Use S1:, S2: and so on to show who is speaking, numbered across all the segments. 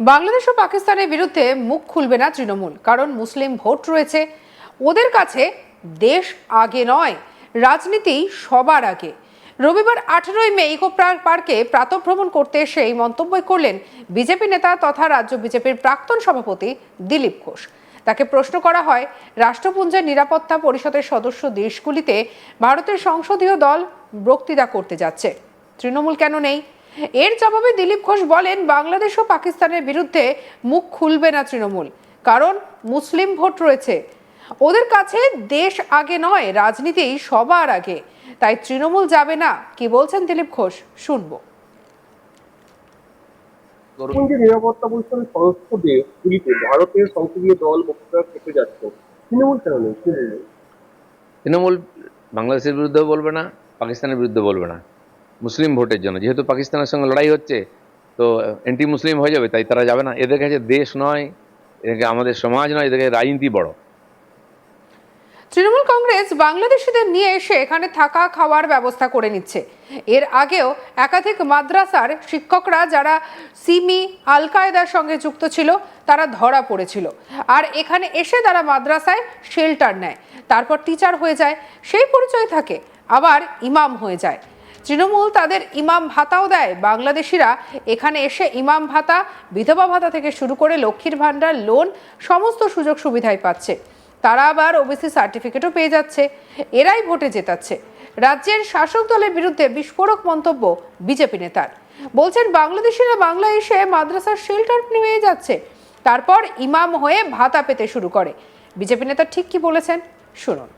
S1: বাংলাদেশ ও পাকিস্তানের বিরুদ্ধে মুখ খুলবে না তৃণমূল, কারণ মুসলিম ভোট রয়েছে। ওদের কাছে দেশ আগে নয়, রাজনীতি সবার আগে। রবিবার আঠেরোই মে ইকো পার্ক- প্রাতভ্রমণ করতে এসে এই মন্তব্যই করলেন বিজেপি নেতা তথা রাজ্য বিজেপির প্রাক্তন সভাপতি দিলীপ ঘোষ। তাকে প্রশ্ন করা হয়, রাষ্ট্রপুঞ্জের নিরাপত্তা পরিষদের সদস্য দেশগুলিতে ভারতের সংসদীয় দল বক্তৃতা করতে যাচ্ছে। তৃণমূল কেন নেই? এর জবাবে দিলীপ ঘোষ বলেন বাংলাদেশ ও পাকিস্তানের বিরুদ্ধে মুখ খুলবে না তৃণমূল কারণ মুসলিম ভোট রয়েছে। ওদের কাছে দেশ আগে নয় রাজনীতি সবার আগে। তাই তৃণমূল যাবে না। কি বলছেন দিলীপ ঘোষ? শুনব।
S2: যে নিরাপত্তা পরিষদের সদস্যদের গুলিতে ভারতের সংসদীয় দল বক্তৃতা থেকে যাচ্ছে। তৃণমূল কেন নেই? তৃণমূল
S3: বাংলাদেশের বিরুদ্ধে বলবে না পাকিস্তানের বিরুদ্ধে বলবে না। মুসলিম ভোটের জন্য। যেহেতু পাকিস্তানের সঙ্গে লড়াই হচ্ছে, তো অ্যান্টি মুসলিম হয়ে যাবে, তাই তারা যাবে না। এদের কাছে দেশ নয় এদেরকে আমাদের সমাজ নয় এদেরকে রাজনীতি বড়।
S1: তৃণমূল কংগ্রেস বাংলাদেশিদের নিয়ে এসে এখানে থাকা খাওয়ার ব্যবস্থা করে নিচ্ছে। এর আগেও একাধিক মাদ্রাসার শিক্ষকরা যারা সিমি আল কায়দার সঙ্গে যুক্ত ছিল, তারা ধরা পড়েছিল। আর এখানে এসে তারা মাদ্রাসায় শেল্টার নেয়। তারপর টিচার হয়ে যায়, সেই পরিচয় থাকে, আবার ইমাম হয়ে যায়। তৃণমূল তাদের ইমাম ভাতাও দেয়। বাংলাদেশিরা এখানে এসে ইমাম ভাতা, বিধবা ভাতা থেকে শুরু করে লক্ষ্মীর ভাণ্ডার, লোন, সমস্ত সুযোগ সুবিধাই পাচ্ছে। তারা আবার ওবিসি সার্টিফিকেটও পেয়ে যাচ্ছে। এরাই ভোটে জেতাচ্ছে। রাজ্যের শাসক দলের বিরুদ্ধে বিস্ফোরক মন্তব্য বিজেপি নেতার। বলছেন, বাংলাদেশিরা বাংলা এসে মাদ্রাসার শেল্টার নিয়ে যাচ্ছে। তারপর ইমাম হয়ে ভাতা পেতে শুরু করে। বিজেপি নেতা ঠিক কি বলেছেন? শুনুন।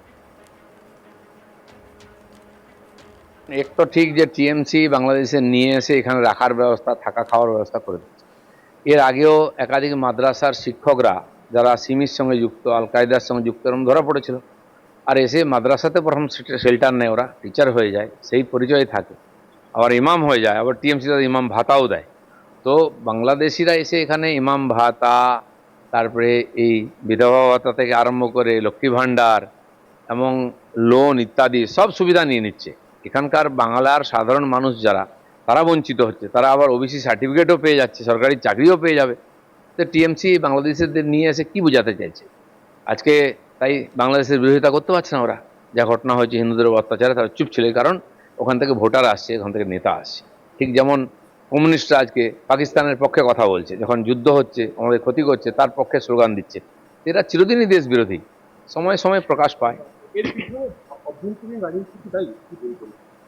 S3: এক তো ঠিক যে টিএমসি বাংলাদেশে নিয়ে এসে এখানে রাখার ব্যবস্থা, থাকা খাওয়ার ব্যবস্থা করে দিচ্ছে। এর আগেও একাধিক মাদ্রাসার শিক্ষকরা, যারা সিমির সঙ্গে যুক্ত, আল কায়দার সঙ্গে যুক্ত, এরকম ধরা পড়েছিল। আর এসে মাদ্রাসাতে প্রথম শেল্টার নেয় ওরা টিচার হয়ে যায়, সেই পরিচয় থাকে। আবার ইমাম হয়ে যায়, আবার টিএমসি তাদের ইমাম ভাতাও দেয়। তো বাংলাদেশিরা এসে এখানে ইমাম ভাতা, তারপরে এই বিধবা ভাতা থেকে আরম্ভ করে লক্ষ্মী ভাণ্ডার এবং লোন ইত্যাদি সব সুবিধা নিয়ে নিচ্ছে। এখানকার বাংলার সাধারণ মানুষ যারা, তারা বঞ্চিত হচ্ছে। তারা আবার ওবিসি সার্টিফিকেটও পেয়ে যাচ্ছে, সরকারি চাকরিও পেয়ে যাবে। তো টিএমসি বাংলাদেশিদের নিয়ে এসে কি বোঝাতে চাইছে? আজকে তাই বাংলাদেশের বিরোধিতা করতে পারছে না ওরা। যা ঘটনা হয়েছে, হিন্দুদের অত্যাচারে, তারা চুপ ছিল। কারণ ওখান থেকে ভোটার আসছে ওখান থেকে নেতা আসছে। ঠিক যেমন কমিউনিস্টরা আজকে পাকিস্তানের পক্ষে কথা বলছে, যখন যুদ্ধ হচ্ছে, আমাদের ক্ষতি করছে, তার পক্ষে স্লোগান দিচ্ছে। এরা চিরদিনই দেশ বিরোধী সময় সময় প্রকাশ পায়।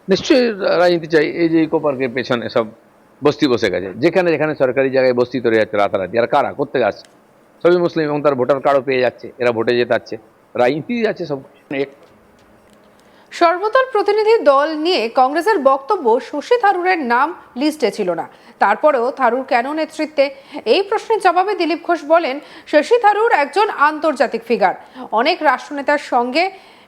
S3: নিশ্চয়ই রাজনীতি চাই এই যে ইকো পার্কের পেছনে সব বস্তি বসে গেছে। যেখানে যেখানে সরকারি জায়গায় বস্তি তৈরি যাচ্ছে রাতারাতি আর কারা? করতে আসছে? সবই মুসলিম এবং তার ভোটার কার্ডও পেয়ে যাচ্ছে এরা ভোটে জেতাচ্ছে। রাজনীতি আছে সব
S1: সর্বদল প্রতিনিধি দল নিয়ে কংগ্রেসের বক্তব্য শশী থারুরের নাম লিস্টে ছিল না। তারপরেও থারুর কেন নেতৃত্বে? এই প্রশ্নের জবাবে দিলীপ ঘোষ বলেন শশী থারুর একজন আন্তর্জাতিক ফিগার অনেক রাষ্ট্রনেতার সঙ্গে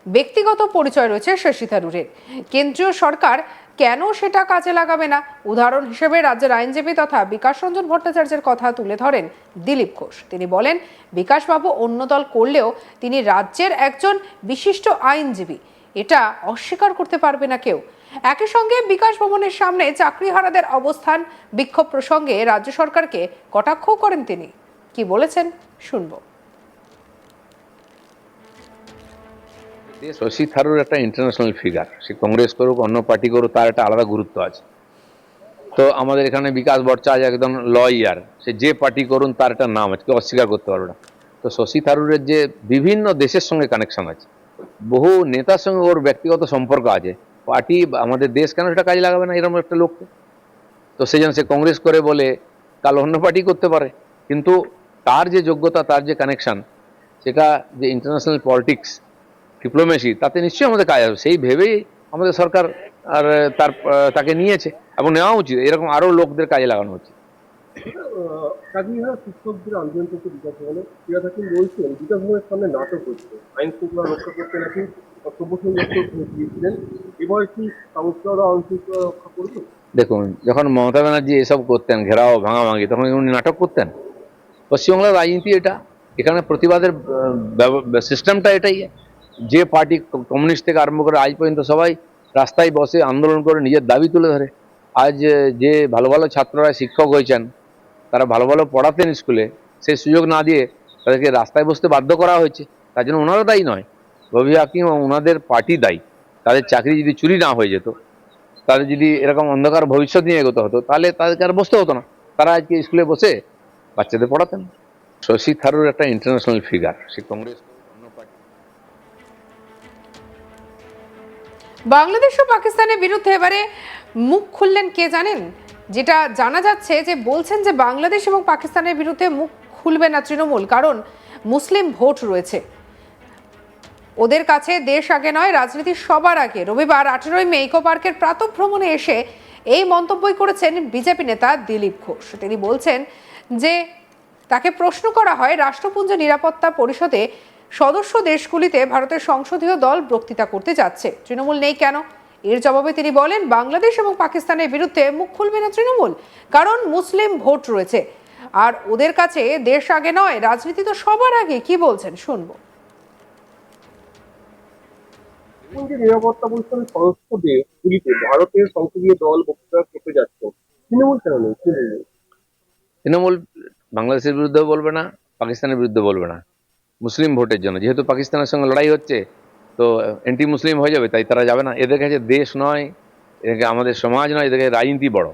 S1: ব্যক্তিগত পরিচয় রয়েছে শশী থারুরের। কেন্দ্রীয় সরকার কেন সেটা কাজে লাগাবে না? উদাহরণ হিসেবে রাজ্যের আইনজীবী তথা বিকাশ রঞ্জন ভট্টাচার্যের কথা তুলে ধরেন দিলীপ ঘোষ। তিনি বলেন, বিকাশবাবু অন্য দল করলেও তিনি রাজ্যের একজন বিশিষ্ট আইনজীবী। এটা অস্বীকার করতে পারবে না কেউ। একই সঙ্গে বিকাশ ভবনের সামনে চাকরিহারাদের অবস্থান বিক্ষোভ প্রসঙ্গে রাজ্য সরকারকে কটাক্ষও করেন তিনি। কি বলেছেন, শুনব।
S3: শশী থারুর একটা ইন্টারন্যাশনাল ফিগার সে কংগ্রেস করুক, অন্য পার্টি করুক, তার একটা আলাদা গুরুত্ব আছে। তো আমাদের এখানে বিকাশ ভট্টাচার্য একদম লয়ার সে যে পার্টি করুন, তার একটা নাম আছে, কেউ অস্বীকার করতে পারবে না। তো শশী থারুরের যে বিভিন্ন দেশের সঙ্গে কানেকশন আছে, বহু নেতার সঙ্গে ওর ব্যক্তিগত সম্পর্ক আছে পার্টি আমাদের দেশ কেন সেটা কাজে লাগাবে না এরকম একটা লোককে? তো সেই জন্য সে কংগ্রেস করে বলে, কাল অন্য পার্টি করতে পারে। কিন্তু তার যে যোগ্যতা, তার যে কানেকশন সেটা যে ইন্টারন্যাশনাল পলিটিক্স ডিপ্লোমেসি তাতে নিশ্চয়ই আমাদের কাজ হবে সেই ভেবেই আমাদের সরকার আর তার তাকে নিয়েছে এবং নেওয়া উচিত। এরকম আরও লোকদের কাজে লাগানো উচিত দেখুন যখন মমতা ব্যানার্জি এসব করতেন ঘেরাও ভাঙাভাঙি তখন উনি নাটক করতেন? পশ্চিমবাংলার রাজনীতি এটা। এখানে প্রতিবাদের সিস্টেমটা এটাই। যে পার্টি কমিউনিস্ট থেকে আরম্ভ করে আজ পর্যন্ত সবাই রাস্তায় বসে আন্দোলন করে নিজের দাবি তুলে ধরে। আজ যে ভালো ভালো ছাত্ররা শিক্ষক হয়েছেন, তারা ভালো ভালো পড়াতেন স্কুলে সেই সুযোগ না দিয়ে তাদেরকে রাস্তায় বসতে বাধ্য করা হয়েছে। তার জন্য ওনারা দায়ী নয়। রবি হাকিম ওনাদের পার্টি দায়ী। তাদের চাকরি যদি চুরি না হয়ে যেত, তাদের যদি এরকম অন্ধকার ভবিষ্যৎ নিয়ে এগোতে হতো, তাহলে তাদেরকে আর বসতে হতো না। তারা আজকে স্কুলে বসে বাচ্চাদের পড়াতেন। শশী থারুর একটা ইন্টারন্যাশনাল ফিগার সে কংগ্রেস
S1: বাংলাদেশ ও পাকিস্তানের বিরুদ্ধে এবারে মুখ খুললেন কে জানেন? যেটা জানা যাচ্ছে যে বলছেন যে বাংলাদেশ এবং পাকিস্তানের বিরুদ্ধে মুখ খুলবে না তৃণমূল, কারণ মুসলিম ভোট রয়েছে। ওদের কাছে দেশ আগে নয়, রাজনীতি সবার আগে। রবিবার আঠেরোই মে ইকো পার্কের প্রাতঃভ্রমণে এসে এই মন্তব্যই করেছেন বিজেপি নেতা দিলীপ ঘোষ। তিনি বলছেন যে তাকে প্রশ্ন করা হয়, রাষ্ট্রপুঞ্জ নিরাপত্তা পরিষদে সদস্য দেশগুলিতে ভারতের সংসদীয় দল বক্তৃতা করতে যাচ্ছে। তৃণমূল নেই কেন? এর জবাবে তিনি বলেন বাংলাদেশ এবং পাকিস্তানের বিরুদ্ধে মুখ খুলবে না তৃণমূল কারণ মুসলিম ভোট রয়েছে। আর ওদের কাছে দেশ আগে নয় রাজনীতি তো সবার আগে। কি বলছেন? শুনব।
S2: নিরাপত্তা পরিষদের সদস্য দেশগুলিতে ভারতের সংসদীয় দল বক্তৃতা করতে যাচ্ছে। তৃণমূল কেন নেই?
S3: তৃণমূল বাংলাদেশের বিরুদ্ধে বলবে না পাকিস্তানের বিরুদ্ধে বলবে না। মুসলিম ভোটের জন্য। যেহেতু পাকিস্তানের সঙ্গে লড়াই হচ্ছে, তো এন্টি মুসলিম হয়ে যাবে, তাই তারা যাবে না। এদের কাছে দেশ নয়, এদেরকে আমাদের সমাজ নয়, এদেরকে রাজনীতি বড়।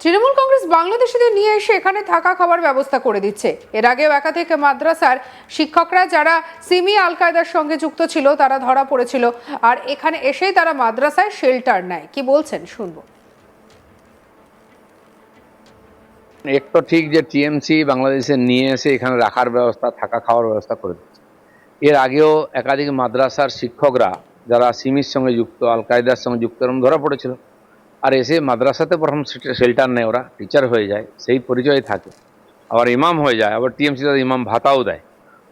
S1: তৃণমূল কংগ্রেস বাংলাদেশিদের নিয়ে এসে এখানে থাকা খাওয়ার ব্যবস্থা করে দিচ্ছে। এর আগেও একাধিক মাদ্রাসার শিক্ষকরা যারা সিমি আল কায়দার সঙ্গে যুক্ত ছিল, তারা ধরা পড়েছিল। আর এখানে এসেই তারা মাদ্রাসায় শেল্টার নেয়। কি বলছেন? শুনব।
S3: এক তো ঠিক যে টিএমসি বাংলাদেশে নিয়ে এসে এখানে রাখার ব্যবস্থা, থাকা খাওয়ার ব্যবস্থা করে দিচ্ছে। এর আগেও একাধিক মাদ্রাসার শিক্ষকরা, যারা সিমির সঙ্গে যুক্ত, আল কায়দার সঙ্গে যুক্ত, এরকম ধরা পড়েছিল। আর এসে মাদ্রাসাতে প্রথম শেল্টার নেয় ওরা টিচার হয়ে যায়, সেই পরিচয় থাকে। আবার ইমাম হয়ে যায়, আবার টিএমসি তাদের ইমাম ভাতাও দেয়।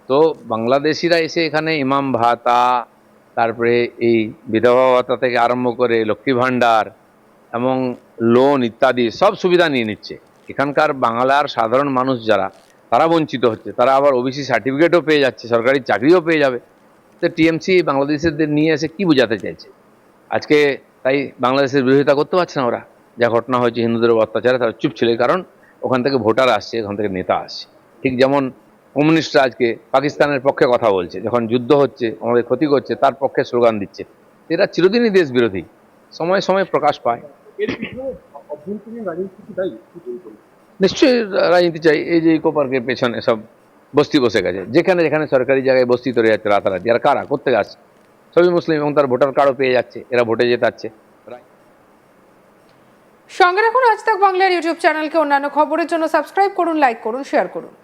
S3: তো বাংলাদেশিরা এসে এখানে ইমাম ভাতা, তারপরে এই বিধবা ভাতা থেকে আরম্ভ করে লক্ষ্মী ভাণ্ডার এবং লোন ইত্যাদি সব সুবিধা নিয়ে নিচ্ছে। এখানকার বাংলার সাধারণ মানুষ যারা, তারা বঞ্চিত হচ্ছে। তারা আবার ওবিসি সার্টিফিকেটও পেয়ে যাচ্ছে, সরকারি চাকরিও পেয়ে যাবে। তো টিএমসি বাংলাদেশিদের নিয়ে এসে কি বোঝাতে চাইছে? আজকে তাই বাংলাদেশের বিরোধিতা করতে পারছে না ওরা। যা ঘটনা হয়েছে, হিন্দুদের অত্যাচারে, তারা চুপ ছিল। কারণ ওখান থেকে ভোটার আসছে ওখান থেকে নেতা আসছে। ঠিক যেমন কমিউনিস্টরা আজকে পাকিস্তানের পক্ষে কথা বলছে, যখন যুদ্ধ হচ্ছে, আমাদের ক্ষতি করছে, তার পক্ষে স্লোগান দিচ্ছে। এরা চিরদিনই দেশ বিরোধী সময় সময় প্রকাশ পায়। নিশ্চয়ই রাজনীতি চাই। এই যে ইকো পার্কের পেছনে সব বস্তি বসে গেছে। যেখানে যেখানে সরকারি জায়গায় বস্তি তৈরি যাচ্ছে রাতারাতি। আর কারা? করতে আসছে? সবই মুসলিম এবং তার ভোটার কার্ডও পেয়ে যাচ্ছে। এরা ভোটে জেতাচ্ছে।
S1: সঙ্গে রাখুন আজ তাক বাংলার ইউটিউব চ্যানেলকে। অন্যান্য খবরের জন্য সাবস্ক্রাইব করুন লাইক করুন শেয়ার করুন।